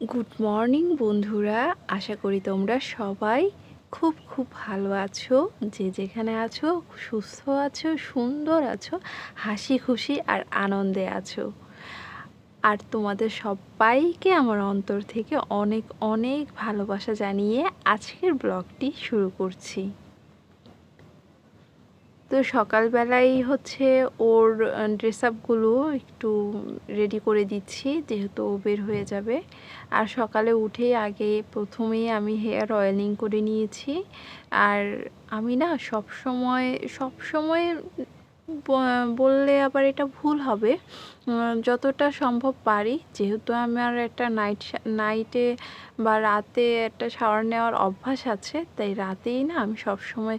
Good morning বন্ধুরা। আশা করি তোমরা সবাই খুব খুব ভালো আছো। যে যেখানে আছো, সুস্থ আছো, সুন্দর আছো, হাসি খুশি আর আনন্দে আছো। আর তোমাদের সবাইকে আমার অন্তর থেকে অনেক অনেক ভালোবাসা জানিয়ে আজকের ব্লগটি শুরু করছি। তো সকালবেলাই হচ্ছে ওর ড্রেস আপগুলো একটু রেডি করে দিচ্ছি, যেহেতু ও বের হয়ে যাবে। আর সকালে উঠেই আগে প্রথমেই আমি হেয়ার অয়েলিং করে নিয়েছি। আর আমি না সব সময় সব সময় বললে আবার এটা ভুল হবে। যতটা সম্ভব পারি। যেহেতু আমার একটা নাইট নাইটে বা রাতে একটা শাওয়ার নেওয়ার অভ্যাস আছে, তাই রাতেই না আমি সব সময়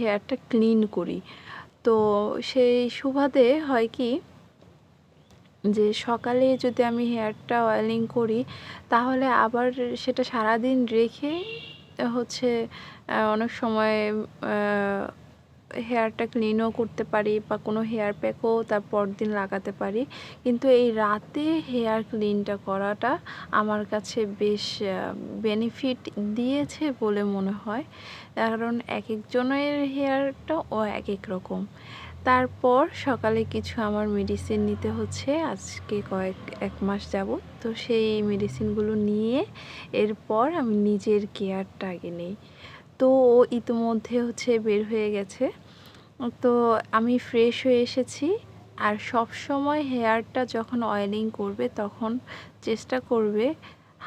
হেয়ারটা ক্লিন করি। তো সেই সুবাদে হয় কি, যে সকালে যদি আমি হেয়ারটা অয়েলিং করি, তাহলে আবার সেটা সারাদিন রেখে হচ্ছে অনেক সময় হেয়ারটা ক্লিনও করতে পারি বা কোনো হেয়ার প্যাকও তার দিন লাগাতে পারি। কিন্তু এই রাতে হেয়ার ক্লিনটা করাটা আমার কাছে বেশ বেনিফিট দিয়েছে বলে মনে হয়। কারণ এক একজনের হেয়ারটা ও এক এক রকম। তারপর সকালে কিছু আমার মেডিসিন নিতে হচ্ছে। আজকে কয়েক, এক মাস যাব তো সেই মেডিসিনগুলো নিয়ে এরপর আমি নিজের কেয়ারটা আগে নেই। তো ও ইতিমধ্যে হচ্ছে বের হয়ে গেছে। তো আমি ফ্রেশ হয়ে এসেছি আর সব সময় হেয়ারটা যখন অয়েলিং করবে তখন চেষ্টা করবে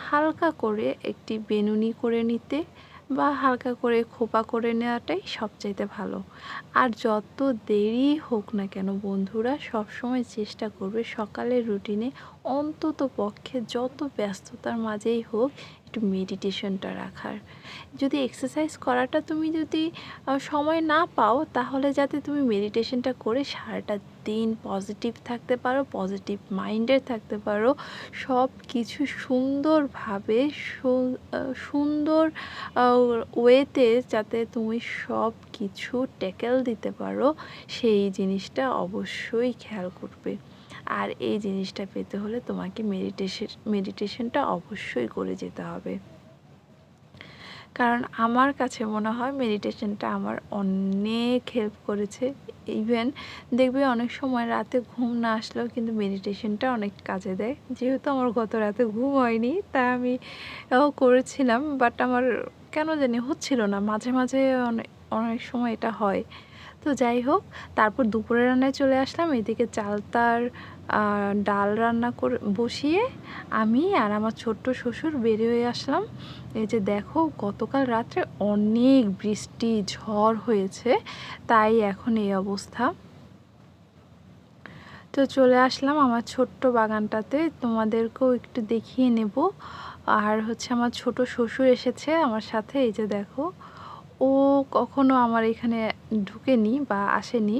হালকা করে একটি বেনুনি করে নিতে। বা হালকা করে খোপা করে নেওয়াটাই সবচাইতে ভালো। আর যত দেরি হোক না কেন বন্ধুরা, সবসময় চেষ্টা করবে সকালের রুটিনে অন্তত পক্ষে যত ব্যস্ততার মাঝেই হোক একটু মেডিটেশনটা রাখার। যদি এক্সারসাইজ করাটা তুমি যদি সময় না পাও, তাহলে যাতে তুমি মেডিটেশনটা করে সারাটা দিন পজিটিভ থাকতে পারো পজিটিভ মাইন্ডের থাকতে পারো, সব কিছু সুন্দরভাবে সুন্দর ওয়েতে যাতে তুমি সব কিছু ট্যাকেল দিতে পারো, সেই জিনিসটা অবশ্যই খেয়াল করবে। আর এই জিনিসটা পেতে হলে তোমাকে মেডিটেশন মেডিটেশনটা অবশ্যই করে যেতে হবে। কারণ আমার কাছে মনে হয় মেডিটেশনটা আমার অনেক হেল্প করেছে। ইভেন দেখবে অনেক সময় রাতে ঘুম না আসলেও কিন্তু মেডিটেশনটা অনেক কাজে দেয়। যেহেতু আমার গত রাতে ঘুম হয়নি, তাই আমি করেছিলাম বাট আমার কেন জানি হচ্ছিল না। মাঝে মাঝে অনেক অনেক সময় এটা হয়। তো যাই হোক, তারপর দুপুরে রান্নায় চলে আসলাম। এদিকে চালতার ডাল রান্না করে, বসিয়ে আমি আর আমার ছোট্ট শ্বশুর বেরিয়ে আসলাম। এই যে দেখো গতকাল রাত্রে অনেক বৃষ্টি, ঝড় হয়েছে, তাই এখন এই অবস্থা। তো চলে আসলাম আমার ছোট্ট বাগানটাতে, তোমাদেরকেও একটু দেখিয়ে নেব। আর হচ্ছে আমার ছোট শ্বশুর এসেছে আমার সাথে, এই যে দেখো। ও কখনো আমার এখানে ঢুকেনি বা আসেনি।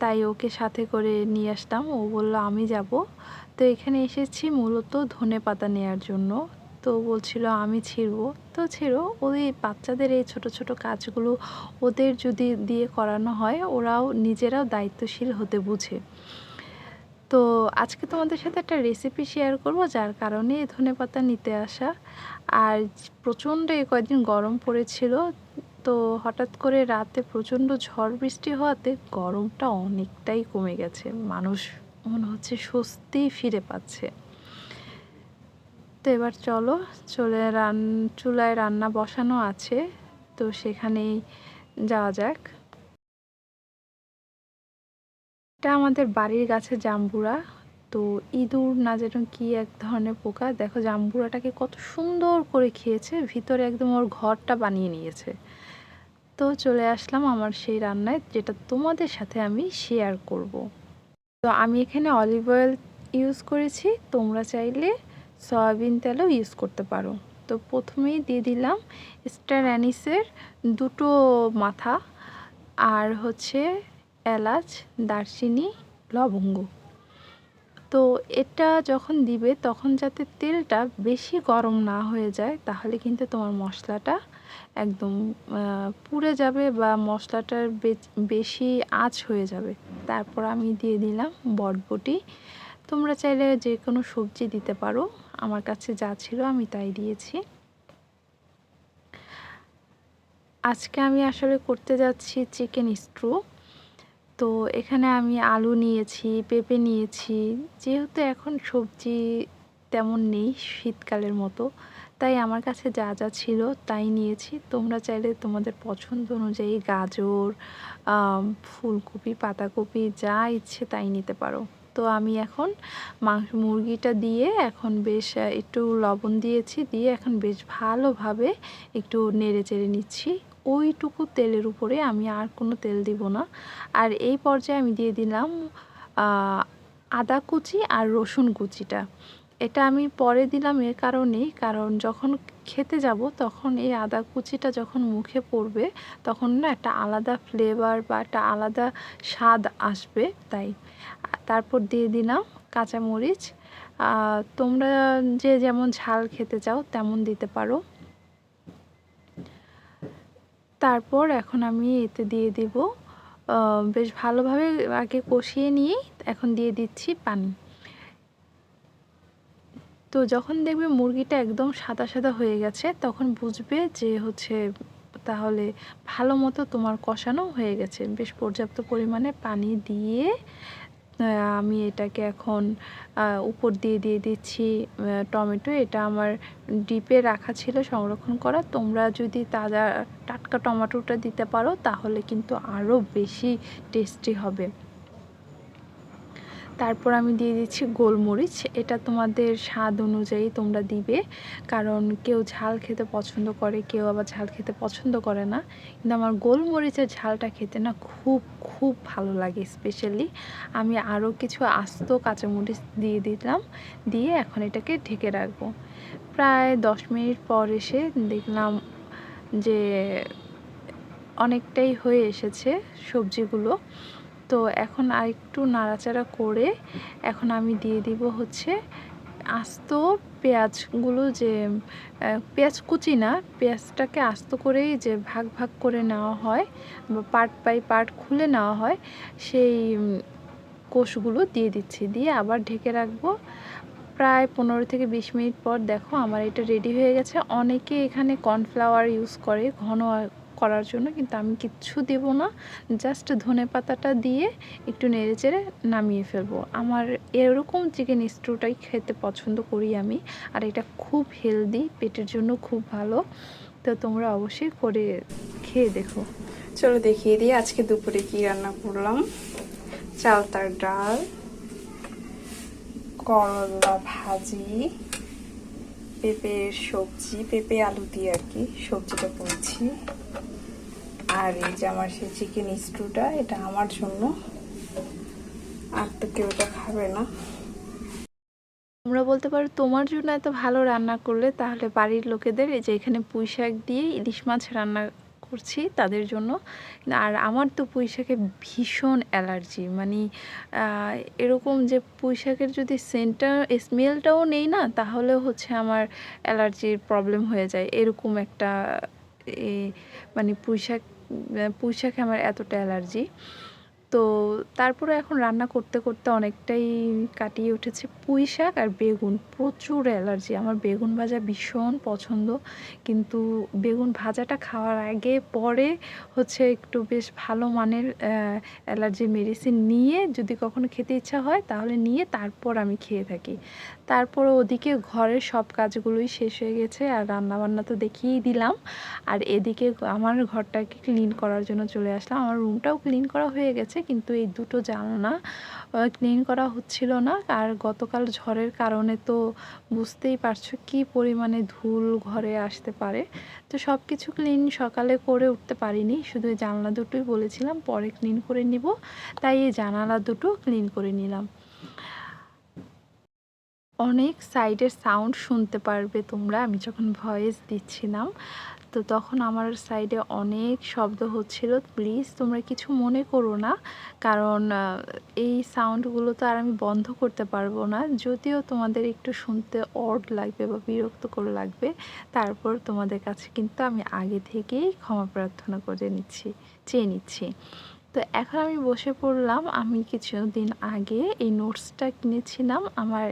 তাই ওকে সাথে করে নিয়ে আসতাম। ও বলল, আমি যাব। তো এখানে এসেছি মূলত ধনে পাতা নেওয়ার জন্য। তো বলছিল, আমি ছিঁড়বো। তো ছিঁড়ো, ওই বাচ্চাদের এই ছোট ছোট কাজগুলো ওদের যদি দিয়ে করানো হয়, ওরাও নিজেরাও দায়িত্বশীল হতে বুঝে। তো আজকে তোমাদের সাথে একটা রেসিপি শেয়ার করব, যার কারণে এই ধনে পাতা নিতে আসা। আর প্রচণ্ড এই কয়েকদিন গরম পড়েছিল তো হঠাৎ করে রাতে প্রচণ্ড ঝড় বৃষ্টি হওয়াতে গরমটা অনেকটাই কমে গেছে। মানুষ মনে হচ্ছে স্বস্তি ফিরে পাচ্ছে। তো এবার চলো, চলে রান, চুলায় রান্না বসানো আছে, তো সেখানেই যাওয়া যাক। এটা আমাদের বাড়ির গাছে জাম্বুরা, তো ইঁদুর না যেন কি এক ধরনের পোকা, দেখো জাম্বুরাটাকে কত সুন্দর করে খেয়েছে, ভিতরে একদম ওর ঘরটা বানিয়ে নিয়েছে। তো চলে আসলাম আমার সেই রান্নায়, যেটা তোমাদের সাথে আমি শেয়ার করব। তো আমি এখানে অলিভ অয়েল ইউজ করেছি, তোমরা চাইলে সয়াবিন তেলও ইউজ করতে পারো তো প্রথমেই দিয়ে দিলাম স্টার অ্যানিসের দুটো মাথা, আর হচ্ছে এলাচ, দারচিনি, লবঙ্গ তো এটা যখন দিবে, তখন যাতে তেলটা বেশি গরম না হয়ে যায়, তাহলে কিন্তু তোমার মশলাটা একদম পুড়ে যাবে বা মশলাটার বেশি আঁচ হয়ে যাবে। তারপর আমি দিয়ে দিলাম বটবটি। তোমরা চাইলে যে কোনো সবজি দিতে পারো। আমার কাছে যা ছিল আমি তাই দিয়েছি। আজকে আমি আসলে করতে যাচ্ছি চিকেন স্ট্রু। তো এখানে আমি আলু নিয়েছি, পেঁপে নিয়েছি। যেহেতু এখন সবজি তেমন নেই শীতকালের মতো, তাই আমার কাছে যা যা ছিল তাই নিয়েছি। তোমরা চাইলে তোমাদের পছন্দ অনুযায়ী গাজর ফুলকপি, পাতাকপি, যা ইচ্ছে তাই নিতে পারো। তো আমি এখন মাংস, মুরগিটা দিয়ে এখন বেশ একটু লবণ দিয়েছি, দিয়ে এখন বেশ ভালোভাবে একটু নেড়ে চেড়ে নিচ্ছি। ওইটুকু তেলের উপরে আমি আর কোনো তেল দিব না। আর এই পর্যায়ে আমি দিয়ে দিলাম আদা কুচি আর রসুন কুচিটা। এটা আমি পরে দিলাম এর কারণেই, কারণ যখন খেতে যাব তখন এই আদা কুচিটা যখন মুখে পড়বে তখন না একটা আলাদা ফ্লেভার বা একটা আলাদা স্বাদ আসবে তাই। তারপর দিয়ে দিলাম কাঁচামরিচ। তোমরা যে যেমন ঝাল খেতে চাও তেমন দিতে পারো। তারপর এখন আমি এতে দিয়ে দিব বেশ ভালোভাবে আগে কষিয়ে নিয়ে এখন দিয়ে দিচ্ছি পানি। তো যখন দেখবে মুরগিটা একদম সাদা সাদা হয়ে গেছে, তখন বুঝবে যে হচ্ছে তাহলে ভালো মতো তোমার কষানো হয়ে গেছে। বেশ পর্যাপ্ত পরিমাণে পানি দিয়ে আমি এটাকে এখন উপর দিয়ে দিয়ে দিচ্ছি টমেটো। এটা আমার ডিপে রাখা ছিল সংরক্ষণ করা। তোমরা যদি তাজা টাটকা টমেটোটা দিতে পারো, তাহলে কিন্তু আরও বেশি টেস্টি হবে। তারপর আমি দিয়ে দিচ্ছি গোলমরিচ। এটা তোমাদের স্বাদ অনুযায়ী তোমরা দিবে। কারণ কেউ ঝাল খেতে পছন্দ করে, কেউ আবার ঝাল খেতে পছন্দ করে না। কিন্তু আমার গোলমরিচের ঝালটা খেতে না খুব খুব ভালো লাগে স্পেশালি। আমি আরও কিছু আস্ত কাঁচামরিচ দিয়ে দিলাম, দিয়ে এখন এটাকে ঢেকে রাখব। প্রায় দশ মিনিট পর এসে দেখলাম যে অনেকটাই হয়ে এসেছে সবজিগুলো। তো এখন আরেকটু নাড়াচাড়া করে এখন আমি দিয়ে দিব হচ্ছে আস্ত পেঁয়াজগুলো যে পেঁয়াজ কুচি না, পেঁয়াজটাকে আস্ত করেই যে ভাগ ভাগ করে নেওয়া হয়, বা পার্ট বাই পার্ট খুলে নেওয়া হয়, সেই কোষগুলো দিয়ে দিচ্ছি। দিয়ে আবার ঢেকে রাখব। প্রায় পনেরো থেকে বিশ মিনিট পর দেখো আমার এটা রেডি হয়ে গেছে। অনেকে এখানে কর্নফ্লাওয়ার ইউজ করে, ঘন করার জন্য, কিন্তু আমি কিচ্ছু দেব না। জাস্ট ধনে পাতাটা দিয়ে একটু নেড়ে চেড়ে নামিয়ে ফেলব। আমার এরকম চিকেন স্টুটাই খেতে পছন্দ করি আমি, আর এটা খুব হেলদি পেটের জন্য খুব ভালো। তো তোমরা অবশ্যই করে খেয়ে দেখো। চলো দেখিয়ে দিই আজকে দুপুরে কি রান্না করলাম। চাল চালতার ডাল, করলা ভাজি, পেঁপের সবজি, পেঁপে আলু দিয়ে আর কি সবজিটা করেছি। আর এই যে আমার সেই চিকেন স্টুটা এটা আমার জন্য। আর তো কেউ খাবে না। তোমরা বলতে পারো তোমার জন্য এত ভালো রান্না করলে, তাহলে বাড়ির লোকেদের এই যে এখানে পুঁই শাক দিয়ে ইলিশ মাছ রান্না করছি তাদের জন্য। আর আমার তো পুঁই শাকে ভীষণ অ্যালার্জি। মানে এরকম যে পুঁই শাকের যদি সেন্টটা, স্মেলটাও নেই না তাহলে হচ্ছে আমার অ্যালার্জির প্রবলেম হয়ে যায়। এরকম একটা মানে পুঁই শাক পুঁই শাকে আমার এতটা অ্যালার্জি। তো তারপরে এখন রান্না করতে করতে অনেকটাই কাটিয়ে উঠেছে পুঁই শাক আর বেগুন। প্রচুর অ্যালার্জি। আমার বেগুন ভাজা ভীষণ পছন্দ। কিন্তু বেগুন ভাজাটা খাওয়ার আগে, পরে হচ্ছে একটু বেশ ভালো মানের অ্যালার্জি মেডিসিন নিয়ে যদি কখনো খেতে ইচ্ছা হয় তাহলে নিয়ে তারপর আমি খেয়ে থাকি। তারপর ওদিকে ঘরের সব কাজগুলোই শেষ হয়ে গেছে আর রান্নাবান্না তো দেখিয়েই দিলাম। আর এদিকে আমার ঘরটাকে ক্লিন করার জন্য চলে আসলাম। আমার রুমটাও ক্লিন করা হয়ে গেছে। কিন্তু এই দুটো জানলা ক্লিন করা হচ্ছিল না। আর গতকাল ঝড়ের কারণে তো বুঝতেই পারছ কি পরিমাণে ধুল ঘরে আসতে পারে। তো সব কিছু ক্লিন সকালে করে উঠতে পারিনি। শুধু এই জানলা দুটোই বলেছিলাম, পরে ক্লিন করে নিব। তাই এই জানালা দুটো ক্লিন করে নিলাম। অনেক সাইডের সাউন্ড শুনতে পারবে তোমরা। আমি যখন ভয়েস দিচ্ছিলাম, তো তখন আমার সাইডে অনেক শব্দ হচ্ছিল। প্লিজ তোমরা কিছু মনে করো না, কারণ এই সাউন্ডগুলো তো আর আমি বন্ধ করতে পারব না। যদিও তোমাদের একটু শুনতে অড লাগবে বা বিরক্ত করে লাগবে, তারপর তোমাদের কাছে কিন্তু আমি আগে থেকেই ক্ষমা প্রার্থনা করে নিচ্ছি, চেয়ে নিচ্ছি। তো এখন আমি বসে পড়লাম। আমি কিছুদিন আগে এই নোটসটা কিনেছিলাম আমার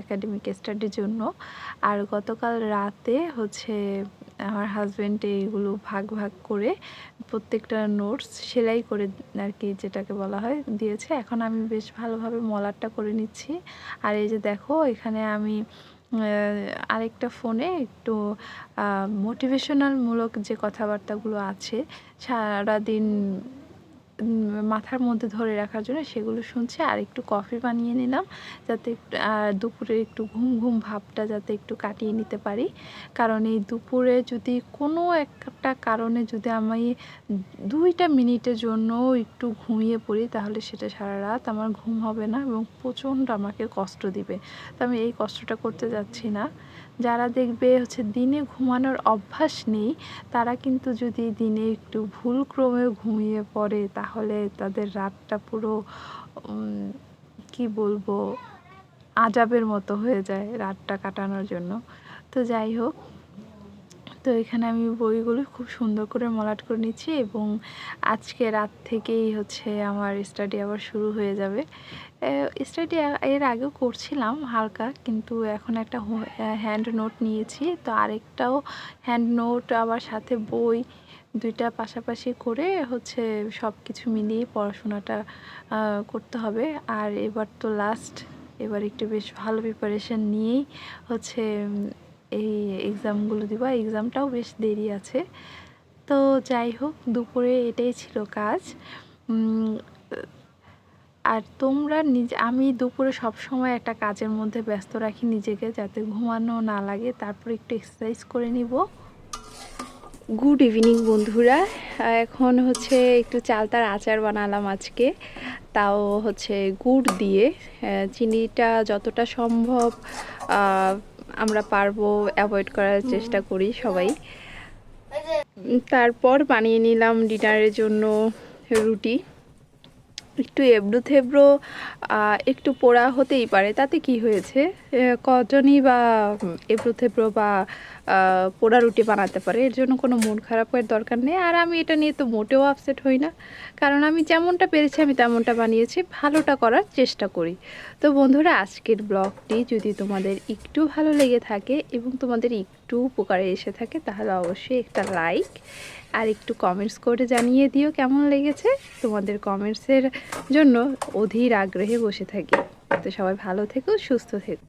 একাডেমিক স্টাডির জন্য। আর গতকাল রাতে হচ্ছে আমার হাজব্যান্ড এইগুলো ভাগ ভাগ করে প্রত্যেকটা নোটস সেলাই করে আর কি যেটাকে বলা হয় দিয়েছে। এখন আমি বেশ ভালোভাবে মলারটা করে নিচ্ছি। আর এই যে দেখো, এখানে আমি আরেকটা ফোনে একটু মোটিভেশনালমূলক যে কথাবার্তাগুলো আছে, সারাদিন মাথার মধ্যে ধরে রাখার জন্য সেগুলো শুনছি আর একটু কফি বানিয়ে নিলাম যাতে দুপুরে একটু ঘুম ঘুম ভাবটা যাতে একটু কাটিয়ে নিতে পারি। কারণ এই দুপুরে যদি কোনো একটা কারণে যদি আমি দুইটা মিনিটের জন্য একটু ঘুমিয়ে পড়ি, তাহলে সেটা সারা রাত আমার ঘুম হবে না এবং প্রচণ্ড আমাকে কষ্ট দিবে। তো আমি এই কষ্টটা করতে যাচ্ছি না। যারা দেখবে হচ্ছে দিনে ঘুমানোর অভ্যাস নেই, তারা কিন্তু যদি দিনে একটু ভুল ক্রমে ঘুমিয়ে পড়ে, তাহলে তাদের রাতটা পুরো কি বলব, আজাবের মতো হয়ে যায় রাতটা কাটানোর জন্য। তো যাই হোক, তো এখানে আমি বইগুলো খুব সুন্দর করে মলাট করে নিচ্ছি এবং আজকে রাত থেকেই হচ্ছে আমার স্টাডি আবার শুরু হয়ে যাবে। স্টাডি এর আগেও করছিলাম হালকা, কিন্তু এখন একটা হ্যান্ড নোট নিয়েছি। তো আরেকটাও হ্যান্ড নোট, আবার সাথে বই দুইটা পাশাপাশি করে হচ্ছে সব কিছু মিলিয়ে পড়াশোনাটা করতে হবে। আর এবার তো লাস্ট এবার একটু বেশ ভালো প্রিপারেশন নিয়েই হচ্ছে এই এক্সামগুলো দিব। এক্সামটাও বেশ দেরি আছে। তো যাই হোক, দুপুরে এটাই ছিল কাজ। আর তোমরা নিজে, আমি দুপুরে সব সময় একটা কাজের মধ্যে ব্যস্ত রাখি নিজেকে যাতে ঘুমানো না লাগে। তারপর একটু এক্সারসাইজ করে নিব। গুড ইভিনিং বন্ধুরা। এখন হচ্ছে একটু চালতার আচার বানালাম আজকে। তাও হচ্ছে গুড় দিয়ে। চিনিটা যতটা সম্ভব আমরা পারব অ্যাভয়েড করার চেষ্টা করি সবাই। তারপর বানিয়ে নিলাম ডিনারের জন্য রুটি। একটু এবড়ো থেবড়ো একটু পোড়া হতেই পারে। তাতে কি হয়েছে? কজনই বা এবড়ো থেবড়ো বা পোড়া রুটি বানাতে পারে। এর জন্য কোনো মন খারাপের দরকার নেই। আর আমি এটা নিয়ে তো মোটেও আপসেট হই না। কারণ আমি যেমনটা পেরেছি, আমি তেমনটা বানিয়েছি। ভালোটা করার চেষ্টা করি। তো বন্ধুরা, আজকের ব্লগটি যদি তোমাদের একটু ভালো লেগে থাকে এবং তোমাদের একটু উপকারে এসে থাকে, তাহলে অবশ্যই একটা লাইক আর একটু কমেন্টস করে জানিয়ে দিও কেমন লেগেছে। তোমাদের কমেন্টসের জন্য অধীর আগ্রহে বসে থাকি। তো সবাই ভালো থেকো, সুস্থ থেকো।